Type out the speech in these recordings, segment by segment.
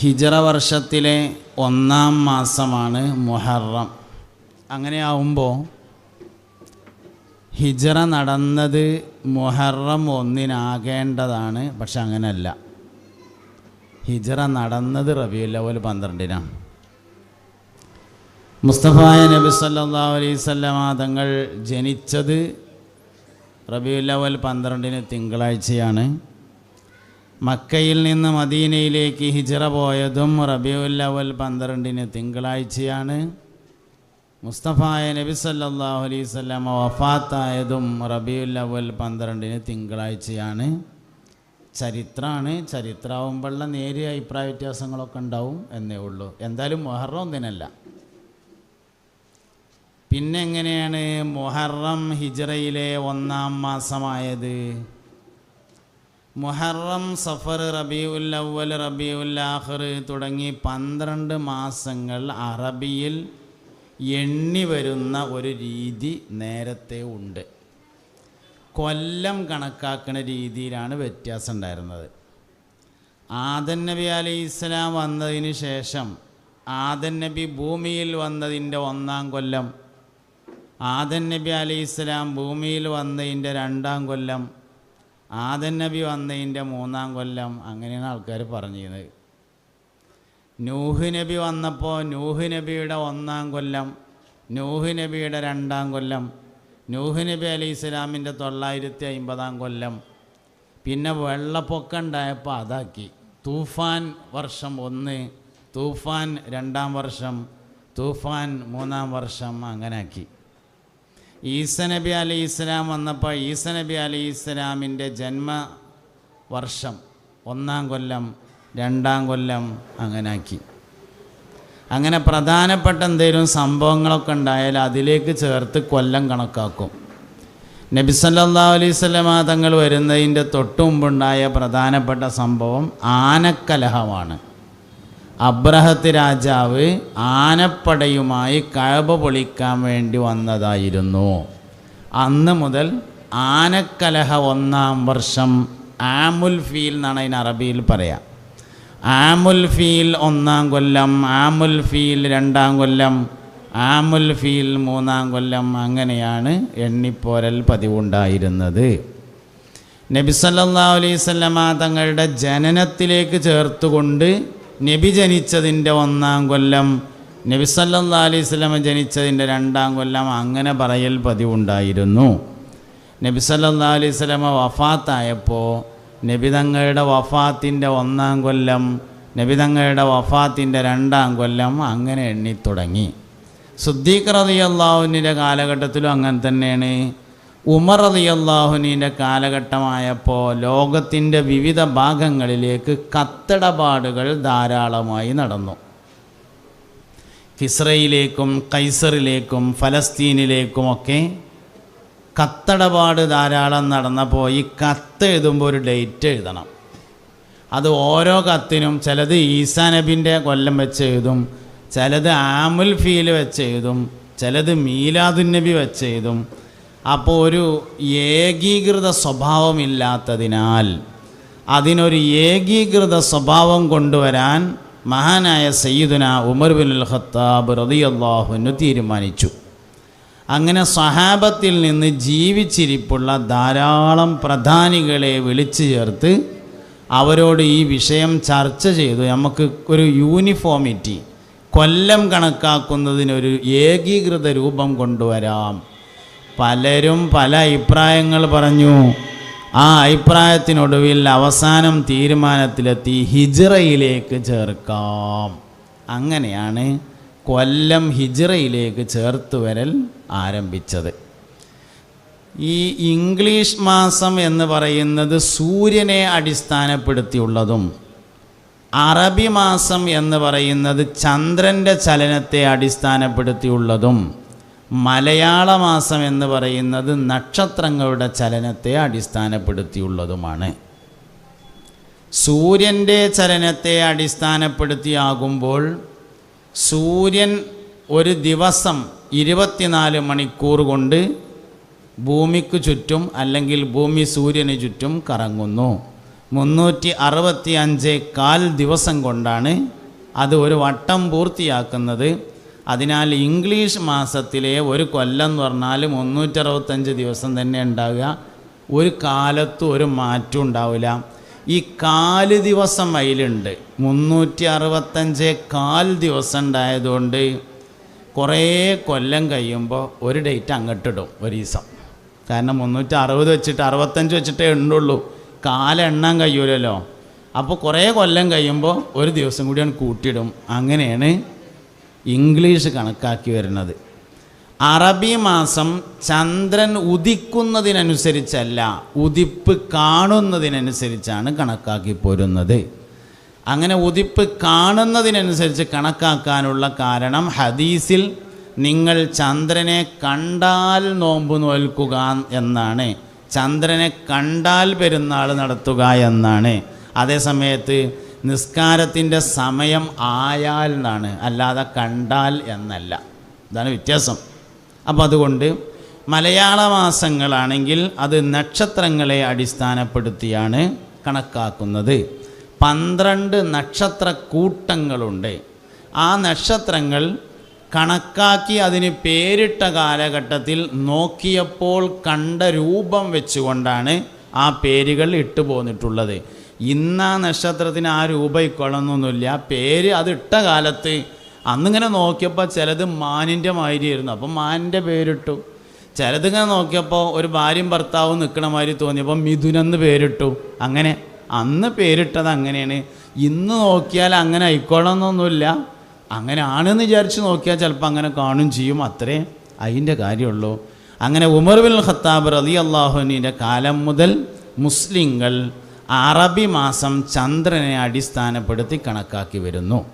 ഹിജറ വർഷത്തിലെ ഒന്നാം മാസമാണ് മുഹറം. അങ്ങനെയാവുമ്പോൾ ഹിജറ നടന്നത് മുഹറം ഒന്നിനാകേണ്ടതാണ് പക്ഷെ അങ്ങനെയല്ല ഹിജറ നടന്നത് റബിയുല്ലവൽ പന്ത്രണ്ടിനാണ് മുസ്തഫായ നബി സല്ലല്ലാഹു അലൈഹി സ്വല്ലമ തങ്ങൾ ജനിച്ചത് റബിയുല്ലവൽ പന്ത്രണ്ടിന് തിങ്കളാഴ്ചയാണ്. മക്കയിൽ നിന്ന് മദീനയിലേക്ക് ഹിജറ പോയതും റബിയുല്ലവൽ പന്ത്രണ്ടിന് തിങ്കളാഴ്ചയാണ്. മുസ്തഫായ നബി സല്ലല്ലാഹു അലൈഹി വഫാത്തായതും വഫാത്തായതും റബിയുല്ലവൽ പന്ത്രണ്ടിന് തിങ്കളാഴ്ചയാണ്. ചരിത്രമാണ് ചരിത്രമാവുമ്പോഴുള്ള നേരിയ അഭിപ്രായ വ്യത്യാസങ്ങളൊക്കെ ഉണ്ടാവും എന്നേ ഉള്ളൂ. എന്തായാലും മൊഹറം ഒന്നിനല്ല. പിന്നെ എങ്ങനെയാണ് മുഹറം ഹിജറയിലെ ഒന്നാം മാസമായത്? മുഹറം സഫർ റബിയുൽ അവൽ റബിയുൽ ആഖിർ തുടങ്ങി പന്ത്രണ്ട് മാസങ്ങൾ അറബിയിൽ എണ്ണി വരുന്ന ഒരു രീതി നേരത്തെ ഉണ്ട്. കൊല്ലം കണക്കാക്കുന്ന രീതിയിലാണ് വ്യത്യാസം ഉണ്ടായിരുന്നത്. ആദൻ നബി അലി ഇസ്ലാം വന്നതിന് ശേഷം ആദൻ നബി ഭൂമിയിൽ വന്നതിന്റെ ഒന്നാം കൊല്ലം ആദൻ നബി അലി ഇസ്ലാം ഭൂമിയിൽ വന്നതിന്റെ രണ്ടാം കൊല്ലം ആദൻ നബി വന്നതിന്റെ മൂന്നാം കൊല്ലം അങ്ങനെയാണ് ആൾക്കാർ പറഞ്ഞിരുന്നത്. നൂഹ് നബി വന്നപ്പോൾ നൂഹ് നബിയുടെ ഒന്നാം കൊല്ലം നൂഹ് നബിയുടെ രണ്ടാം കൊല്ലം നൂഹ് നബി അലി ഇസ്ലാമിന്റെ തൊള്ളായിരത്തി അമ്പതാം കൊല്ലം. പിന്നെ വെള്ളപ്പൊക്കം ഉണ്ടായപ്പോൾ അതാക്കി. തൂഫാൻ വർഷം ഒന്ന് തൂഫാൻ രണ്ടാം വർഷം തൂഫാൻ മൂന്നാം വർഷം അങ്ങനെ ആക്കി. ഈസ നബി അലി ഇസ്ലാം വന്നപ്പോൾ ഈസ നബി അലി ഇസ്ലാമിന്റെ ജന്മ വർഷം ഒന്നാം കൊല്ലം രണ്ടാം കൊല്ലം അങ്ങനാക്കി അങ്ങനെ പ്രധാനപ്പെട്ട എന്തെങ്കിലും സംഭവങ്ങളൊക്കെ ഉണ്ടായാൽ അതിലേക്ക് ചേർത്ത് കൊല്ലം കണക്കാക്കും. നബി സല്ലല്ലാഹു അലൈവല്ലമ തങ്ങൾ വരുന്നതിന്റെ തൊട്ടു മുമ്പുണ്ടായ പ്രധാനപ്പെട്ട സംഭവം ആനക്കലഹമാണ്. അബ്രഹത്ത് രാജാവ് ആനപ്പടയുമായി കഴബ പൊളിക്കാൻ വേണ്ടി വന്നതായിരുന്നു. അന്ന് മുതൽ ആനക്കലഹ ഒന്നാം വർഷം ആമുൽ ഫീൽ എന്നാണ് അതിന് അറബിയിൽ പറയാം. ആമുൽ ഫീൽ ഒന്നാം കൊല്ലം ആമുൽ ഫീൽ രണ്ടാം കൊല്ലം ആമുൽ ഫീൽ മൂന്നാം കൊല്ലം അങ്ങനെയാണ് എണ്ണിപ്പോരൽ പതിവുണ്ടായിരുന്നത്. നബി സല്ലല്ലാഹു അലൈഹി വസല്ലമ തങ്ങളുടെ ജനനത്തിലേക്ക് ചേർത്തുകൊണ്ട് നബി ജനിച്ചതിന്റെ ഒന്നാം കൊല്ലം നബി സല്ലല്ലാഹു അലൈഹി വസല്ലമ ജനിച്ചതിന്റെ രണ്ടാം കൊല്ലം അങ്ങനെ പറയൽ പതിവുണ്ടായിരുന്നു. നബി സല്ലല്ലാഹു അലൈഹി വസല്ലമ വഫാത്തായപ്പോൾ നബി തങ്ങളുടെ വഫാത്തിന്റെ ഒന്നാം കൊല്ലം നബി തങ്ങളുടെ വഫാത്തിന്റെ രണ്ടാം കൊല്ലം അങ്ങനെ എണ്ണിത്തുടങ്ങി. സുദ്ദീഖ് റളിയല്ലാഹുവിന്റെ കാലഘട്ടത്തിലും അങ്ങനെ തന്നെയാണ്. ഉമർ അലിയല്ലാഹുനീന്റെ കാലഘട്ടമായപ്പോൾ ലോകത്തിന്റെ വിവിധ ഭാഗങ്ങളിലേക്ക് കത്തിടപാടുകൾ ധാരാളമായി നടന്നു. കിസ്രയിലേക്കും കൈസറിലേക്കും ഫലസ്തീനിലേക്കുമൊക്കെ കത്തടപാട് ധാരാളം നടന്നപ്പോൾ ഈ കത്ത് എഴുതുമ്പോൾ ഒരു ഡേറ്റ് എഴുതണം. അത് ഓരോ കത്തിനും ചിലത് ഈസാ നബിന്റെ കൊല്ലം വെച്ച് എഴുതും ചിലത് ആമുൽ ഫീൽ വെച്ച് എഴുതും ചിലത് മീലാദുൻ നബി വെച്ച് എഴുതും അപ്പോൾ ഒരു ഏകീകൃത സ്വഭാവമില്ലാത്തതിനാൽ അതിനൊരു ഏകീകൃത സ്വഭാവം കൊണ്ടുവരാൻ മഹാനായ സയ്യിദുന ഉമർ ബിൻ അൽ ഖത്താബ് റതിയല്ലാഹുനു തീരുമാനിച്ചു. അങ്ങനെ സഹാബത്തിൽ നിന്ന് ജീവിച്ചിരിപ്പുള്ള ധാരാളം പ്രധാനികളെ വിളിച്ചു ചേർത്ത് അവരോട് ഈ വിഷയം ചർച്ച ചെയ്തു. നമുക്ക് ഒരു യൂണിഫോമിറ്റി കൊല്ലം കണക്കാക്കുന്നതിനൊരു ഏകീകൃത രൂപം കൊണ്ടുവരാം. പലരും പല അഭിപ്രായങ്ങൾ പറഞ്ഞു. ആ അഭിപ്രായത്തിനൊടുവിൽ അവസാനം തീരുമാനത്തിലെത്തി ഹിജ്റയിലേക്ക് ചേർക്കാം. അങ്ങനെയാണ് കൊല്ലം ഹിജ്റയിലേക്ക് ചേർത്ത് വരൽ ആരംഭിച്ചത്. ഈ ഇംഗ്ലീഷ് മാസം എന്ന് പറയുന്നത് സൂര്യനെ അടിസ്ഥാനപ്പെടുത്തിയുള്ളതും അറബി മാസം എന്ന് പറയുന്നത് ചന്ദ്രന്റെ ചലനത്തെ അടിസ്ഥാനപ്പെടുത്തിയുള്ളതും മലയാള മാസം എന്ന് പറയുന്നത് നക്ഷത്രങ്ങളുടെ ചലനത്തെ അടിസ്ഥാനപ്പെടുത്തിയുള്ളതുമാണ്. സൂര്യന്റെ ചലനത്തെ അടിസ്ഥാനപ്പെടുത്തിയാകുമ്പോൾ സൂര്യൻ ഒരു ദിവസം ഇരുപത്തിനാല് മണിക്കൂർ കൊണ്ട് ഭൂമിക്ക് ചുറ്റും അല്ലെങ്കിൽ ഭൂമി സൂര്യന് ചുറ്റും കറങ്ങുന്നു. മുന്നൂറ്റി അറുപത്തി അഞ്ച് കാൽ ദിവസം കൊണ്ടാണ് അത് ഒരു വട്ടം പൂർത്തിയാക്കുന്നത്. അതിനാൽ ഇംഗ്ലീഷ് മാസത്തിലെ ഒരു കൊല്ലം എന്ന് പറഞ്ഞാൽ മുന്നൂറ്ററുപത്തഞ്ച് ദിവസം തന്നെ ഉണ്ടാവുക. ഒരു കാലത്തും ഒരു മാറ്റം ഉണ്ടാവില്ല. ഈ കാൽ ദിവസം അതിലുണ്ട് മുന്നൂറ്റി അറുപത്തഞ്ച് കാൽ ദിവസം ഉണ്ടായതുകൊണ്ട് കുറേ കൊല്ലം കഴിയുമ്പോൾ ഒരു ഡേറ്റ് അങ്ങോട്ടിടും ഒരു ദിവസം. കാരണം മുന്നൂറ്റി അറുപത് വെച്ചിട്ട് അറുപത്തഞ്ച് വെച്ചിട്ടേ ഉണ്ടുള്ളൂ. കാലെണ്ണാൻ കഴിയൂലല്ലോ. അപ്പോൾ കുറേ കൊല്ലം കഴിയുമ്പോൾ ഒരു ദിവസം കൂടിയാണ് കൂട്ടിയിടും. അങ്ങനെയാണ് ഇംഗ്ലീഷ് കണക്കാക്കി വരുന്നത്. അറബി മാസം ചന്ദ്രൻ ഉദിക്കുന്നതിനനുസരിച്ചല്ല ഉദിപ്പ് കാണുന്നതിനനുസരിച്ചാണ് കണക്കാക്കി പോരുന്നത്. അങ്ങനെ ഉദിപ്പ് കാണുന്നതിനനുസരിച്ച് കണക്കാക്കാനുള്ള കാരണം ഹദീസിൽ നിങ്ങൾ ചന്ദ്രനെ കണ്ടാൽ നോമ്പ് നോൽക്കുക എന്നാണ്. ചന്ദ്രനെ കണ്ടാൽ പെരുന്നാൾ നടത്തുക എന്നാണ്. അതേസമയത്ത് നിസ്കാരത്തിന്റെ സമയം ആയാൽ എന്നാണ്. അല്ലാതെ കണ്ടാൽ എന്നല്ല. ഇതാണ് വ്യത്യാസം. അപ്പം അതുകൊണ്ട് മലയാള മാസങ്ങളാണെങ്കിൽ അത് നക്ഷത്രങ്ങളെ അടിസ്ഥാനപ്പെടുത്തിയാണ് കണക്കാക്കുന്നത്. പന്ത്രണ്ട് നക്ഷത്ര കൂട്ടങ്ങളുണ്ട്. ആ നക്ഷത്രങ്ങൾ കണക്കാക്കി അതിന് പേരിട്ട കാലഘട്ടത്തിൽ നോക്കിയപ്പോൾ കണ്ട രൂപം വെച്ചുകൊണ്ടാണ് ആ പേരുകൾ ഇട്ടു പോന്നിട്ടുള്ളത് ഇന്ന് നക്ഷത്രത്തിന് ആ രൂപം ഇക്കൊള്ളണമെന്നൊന്നുമില്ല പേര് അതിട്ട കാലത്ത് അന്നിങ്ങനെ നോക്കിയപ്പോൾ ചിലത് മാനിന്റെ മാതിരിയായിരുന്നു. അപ്പം മാനിന്റെ പേരിട്ടു. ചിലതിങ്ങനെ നോക്കിയപ്പോൾ ഒരു ഭാര്യയും ഭർത്താവും നിൽക്കണ മാതിരി തോന്നിയപ്പോൾ മിഥുനെന്ന് പേരിട്ടു. അങ്ങനെ അന്ന് പേരിട്ടത് അങ്ങനെയാണ്. ഇന്ന് നോക്കിയാൽ അങ്ങനെ ആയിക്കോളണമെന്നൊന്നുമില്ല അങ്ങനെ ആണെന്ന് വിചാരിച്ച് നോക്കിയാൽ ചിലപ്പോൾ അങ്ങനെ കാണും ചെയ്യും. അത്രേ അതിന്റെ കാര്യമുള്ളൂ. അങ്ങനെ ഉമർ ബിൻ ഖത്താബ് റതി അള്ളാഹുനീന്റെ കാലം മുതൽ മുസ്ലിങ്ങൾ അറബി മാസം ചന്ദ്രനെ അടിസ്ഥാനപ്പെടുത്തി കണക്കാക്കി വരുന്നു.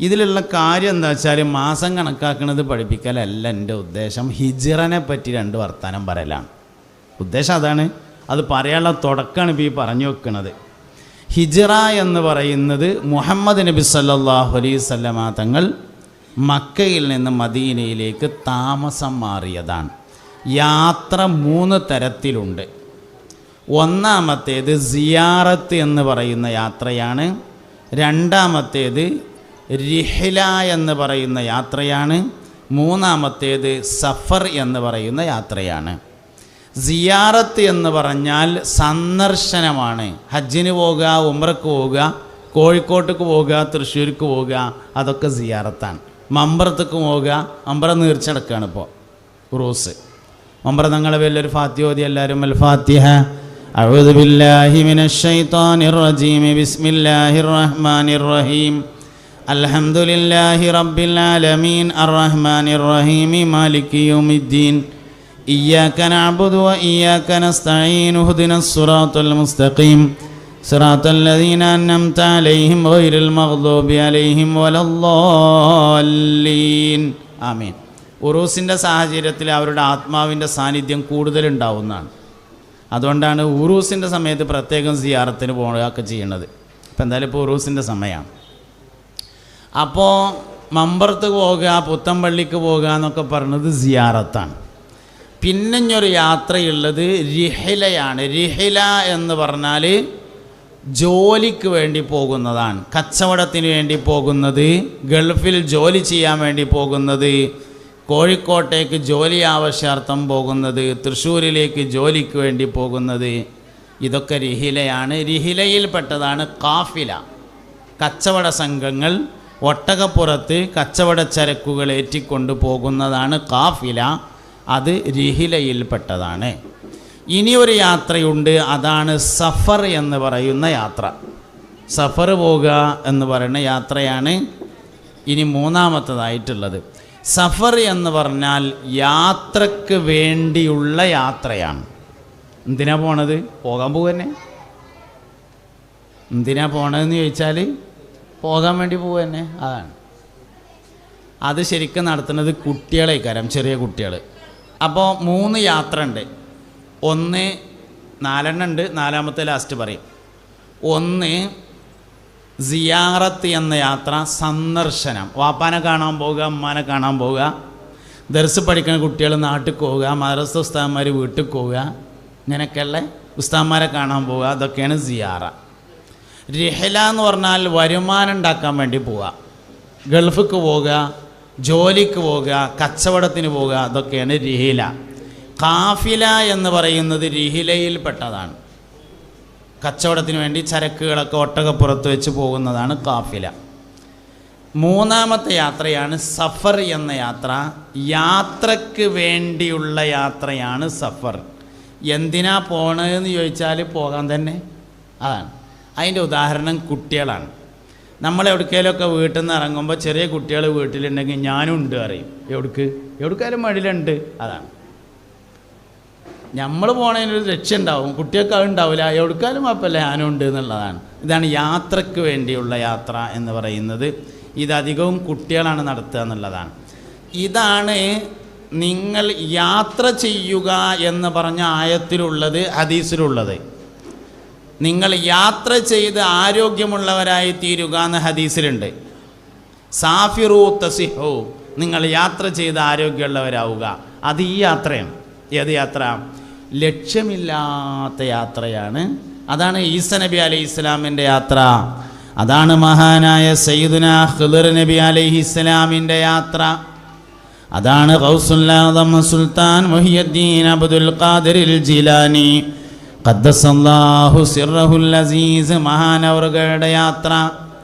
ഇതിലുള്ള കാര്യം എന്താ വെച്ചാൽ മാസം കണക്കാക്കുന്നത് പഠിപ്പിക്കലല്ല എന്റെ ഉദ്ദേശം. ഹിജിറനെ പറ്റി രണ്ട് വർത്തമാനം പറയലാണ്. ഉദ്ദേശം അതാണ്. അത് പറയാനുള്ള തുടക്കമാണ് ഇപ്പോൾ ഈ പറഞ്ഞു വെക്കുന്നത് ഹിജിറ എന്ന് പറയുന്നത് മുഹമ്മദ് നബി സല്ലാഹു അലൈഹി വസല്ലമ തങ്ങൾ മക്കയിൽ നിന്ന് മദീനയിലേക്ക് താമസം മാറിയതാണ്. യാത്ര മൂന്ന് തരത്തിലുണ്ട്. ഒന്നാമത്തേത് സിയാറത്ത് എന്ന് പറയുന്ന യാത്രയാണ്. രണ്ടാമത്തേത് റിഹില എന്ന് പറയുന്ന യാത്രയാണ്. മൂന്നാമത്തേത് സഫർ എന്ന് പറയുന്ന യാത്രയാണ്. സിയാറത്ത് എന്ന് പറഞ്ഞാൽ സന്ദർശനമാണ്. ഹജ്ജിന് പോകുക ഉമ്രക്ക് പോവുക കോഴിക്കോട്ടേക്ക് പോവുക തൃശ്ശൂർക്ക് പോവുക അതൊക്കെ സിയാറത്താണ്. മമ്പറത്തേക്ക് പോവുക മമ്പറ നീർച്ചടക്കാണ് ഇപ്പോൾ റൂസ്. മമ്പറ നിങ്ങളെ വലിയൊരു ഫാത്തിയോതി എല്ലാവരും അൽ ഫാത്തിഹ. أعوذ بالله من الشيطان الرجيم بسم الله الرحمن الرحيم الحمد لله رب العالمين الرحمن الرحيم مالك يوم الدين إياك نعبد وإياك نستعين اهدنا الصراط المستقيم صراط الذين أنعمت عليهم غير المغضوب عليهم ولا الضالين ആമീൻ ഉറൂസിൻ്റെ സാഹചര്യത്തിൽ അവരുടെ ആത്മാവിൻ്റെ സാന്നിധ്യം കൂടുതലുണ്ടാവുന്നതാണ് അതുകൊണ്ടാണ് ഉറൂസിന്റെ സമയത്ത് പ്രത്യേകം സിയാറത്തിന് പോകുകയൊക്കെ ചെയ്യണത് ഇപ്പം എന്തായാലും ഇപ്പോൾ ഉറൂസിന്റെ സമയമാണ്. അപ്പോൾ മമ്പറത്ത് പോകുക പുത്തമ്പള്ളിക്ക് പോകുക എന്നൊക്കെ പറഞ്ഞത് സിയാറത്താണ്. പിന്നെ ഒരു യാത്രയുള്ളത് രിഹിലയാണ് രിഹില എന്ന് പറഞ്ഞാൽ ജോലിക്ക് വേണ്ടി പോകുന്നതാണ്. കച്ചവടത്തിന് വേണ്ടി പോകുന്നത് ഗൾഫിൽ ജോലി ചെയ്യാൻ വേണ്ടി പോകുന്നത് കോഴിക്കോട്ടേക്ക് ജോലി ആവശ്യാർത്ഥം പോകുന്നത് തൃശ്ശൂരിലേക്ക് ജോലിക്ക് വേണ്ടി പോകുന്നത് ഇതൊക്കെ റിഹിലയാണ് റിഹിലയിൽപ്പെട്ടതാണ് കാഫില. കച്ചവട സംഘങ്ങൾ ഒട്ടകപ്പുറത്ത് കച്ചവട ചരക്കുകൾ ഏറ്റിക്കൊണ്ട് പോകുന്നതാണ് കാഫില. അത് റിഹിലയിൽപ്പെട്ടതാണ് ഇനി ഒരു യാത്രയുണ്ട്. അതാണ് സഫർ എന്ന് പറയുന്ന യാത്ര. സഫർ പോകുക എന്ന് പറയുന്ന യാത്രയാണ് ഇനി മൂന്നാമത്തതായിട്ടുള്ളത്. സഫർ എന്ന് പറഞ്ഞാൽ യാത്രയ്ക്ക് വേണ്ടിയുള്ള യാത്രയാണ്. എന്തിനാ പോണത്? പോകാൻ പോകന്നെ എന്തിനാ പോണതെന്ന് ചോദിച്ചാൽ പോകാൻ വേണ്ടി പോകുന്നെ അതാണ്. അത് ശരിക്കും നടത്തുന്നത് കുട്ടികളെ കരം ചെറിയ കുട്ടികൾ അപ്പോൾ മൂന്ന് യാത്ര ഉണ്ട് ഒന്ന് നാലെണ്ണം ഉണ്ട്. നാലാമത്തെ ലാസ്റ്റ് പറയും. ഒന്ന് സിയാറത്ത് എന്ന യാത്ര സന്ദർശനം. വാപ്പാനെ കാണാൻ പോവുക അമ്മാനെ കാണാൻ പോവുക. ദർസ് പഠിക്കുന്ന കുട്ടികൾ നാട്ടിൽ പോവുക മദ്രസ ഉസ്താന്മാർ വീട്ടിൽ പോവുക. ഇങ്ങനെയൊക്കെയുള്ള ഉസ്താന്മാരെ കാണാൻ പോവുക. അതൊക്കെയാണ് സിയാറ. റിഹല എന്ന് പറഞ്ഞാൽ വരുമാനം ഉണ്ടാക്കാൻ വേണ്ടി പോവുക. ഗൾഫിക്ക് പോവുക ജോലിക്ക് പോവുക കച്ചവടത്തിന് പോവുക. അതൊക്കെയാണ് റിഹില കാഫില എന്ന് പറയുന്നത് റിഹിലയിൽപ്പെട്ടതാണ് കച്ചവടത്തിന് വേണ്ടി ചരക്കുകളൊക്കെ ഒട്ടകപ്പുറത്ത് വെച്ച് പോകുന്നതാണ് കാഫില. മൂന്നാമത്തെ യാത്രയാണ് സഫർ എന്ന യാത്ര. യാത്രയ്ക്ക് വേണ്ടിയുള്ള യാത്രയാണ് സഫർ. എന്തിനാ പോണതെന്ന് ചോദിച്ചാൽ പോകാൻ തന്നെ. അതാണ്. അതിന്റെ ഉദാഹരണം കുട്ടികളാണ്. നമ്മൾ എവിടേക്കേലൊക്കെ വീട്ടിൽ നിന്ന് ഇറങ്ങുമ്പോൾ ചെറിയ കുട്ടികൾ വീട്ടിലുണ്ടെങ്കിൽ ഞാനും ഉണ്ട് അറിയും എവിടേക്ക്? എവിടേക്കാലും മടിയിലുണ്ട്. അതാണ്. നമ്മൾ പോണതിനൊരു രക്ഷ ഉണ്ടാവും കുട്ടികൾക്ക് അത് ഉണ്ടാവില്ല. എവിടുക്കാലും കുഴപ്പമില്ല. ഞാനും ഉണ്ട് എന്നുള്ളതാണ്. ഇതാണ് യാത്രയ്ക്ക് വേണ്ടിയുള്ള യാത്ര എന്ന് പറയുന്നത്. ഇതധികവും കുട്ടികളാണ് നടത്തുക എന്നുള്ളതാണ്. ഇതാണ് നിങ്ങൾ യാത്ര ചെയ്യുക എന്ന് പറഞ്ഞ ആയത്തിലുള്ളത് ഹദീസിലുള്ളത്. നിങ്ങൾ യാത്ര ചെയ്ത് ആരോഗ്യമുള്ളവരായി തീരുക എന്ന് ഹദീസിലുണ്ട്. സാഫിറു തസിഹു. നിങ്ങൾ യാത്ര ചെയ്ത് ആരോഗ്യമുള്ളവരാവുക. അത് ഈ യാത്രയാണ്. ഏത് യാത്ര? ലക്ഷ്യമില്ലാത്ത യാത്രയാണ്. അതാണ് ഈസ നബി അലൈഹി ഇസ്ലാമിന്റെ യാത്ര. അതാണ് മഹാനായ സയ്യിദുന ഖിദർ നബി അലൈഹി ഇസ്ലാമിന്റെ യാത്ര. അതാണ് സുൽത്താൻ മുഹിയദ്ദീൻ അബ്ദുൽ ഖാദിറിൽ ജിലാനി. ഖദ്ദസല്ലാഹു സിർറഹുൽ അസീസ് മഹാനവറുകളുടെ യാത്ര.